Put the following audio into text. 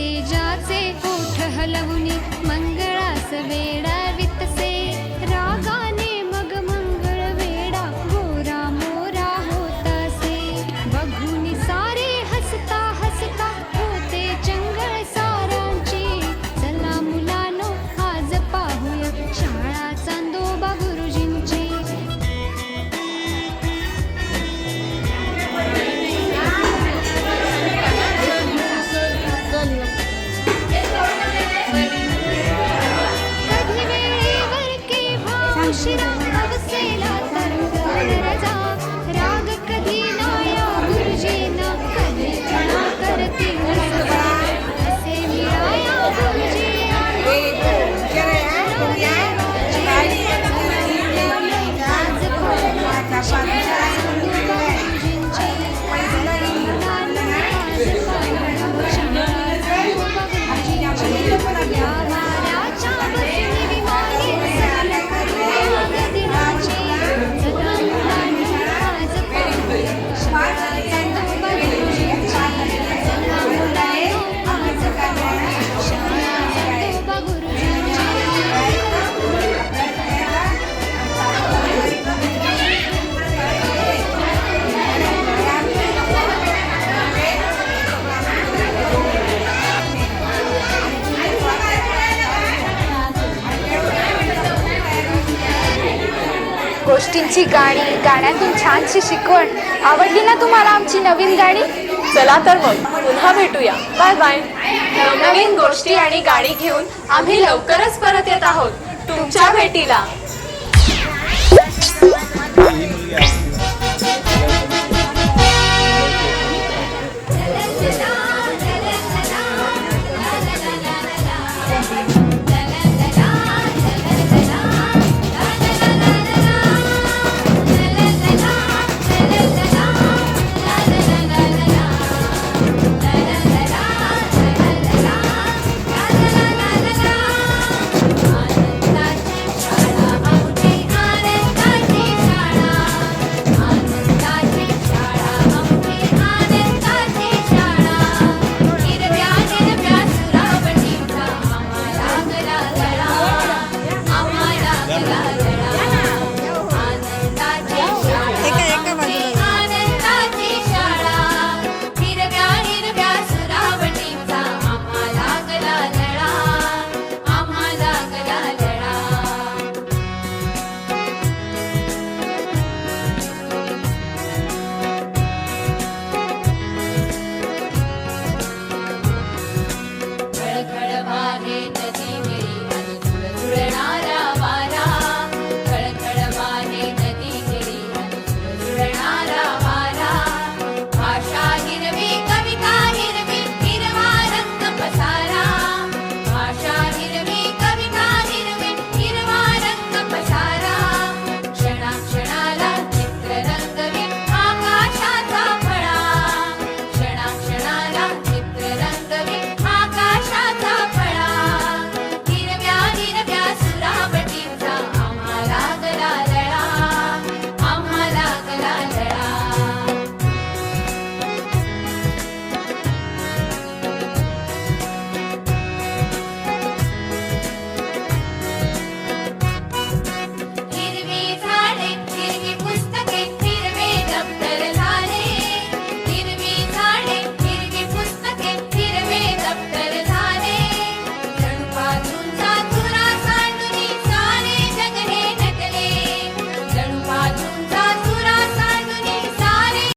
तेजाचे कोठ हलवून गोष्टींची गाणी गाण्यातून छानशी शिकवण. आवडली ना तुम्हाला आमची नवीन गाणी? चला तर मग पुन्हा भेटूया. Bye bye. नवनवीन गोष्टी आणि गाणी घेऊन आम्ही लवकरच परत येत आहोत. तुमच्या भेटीला.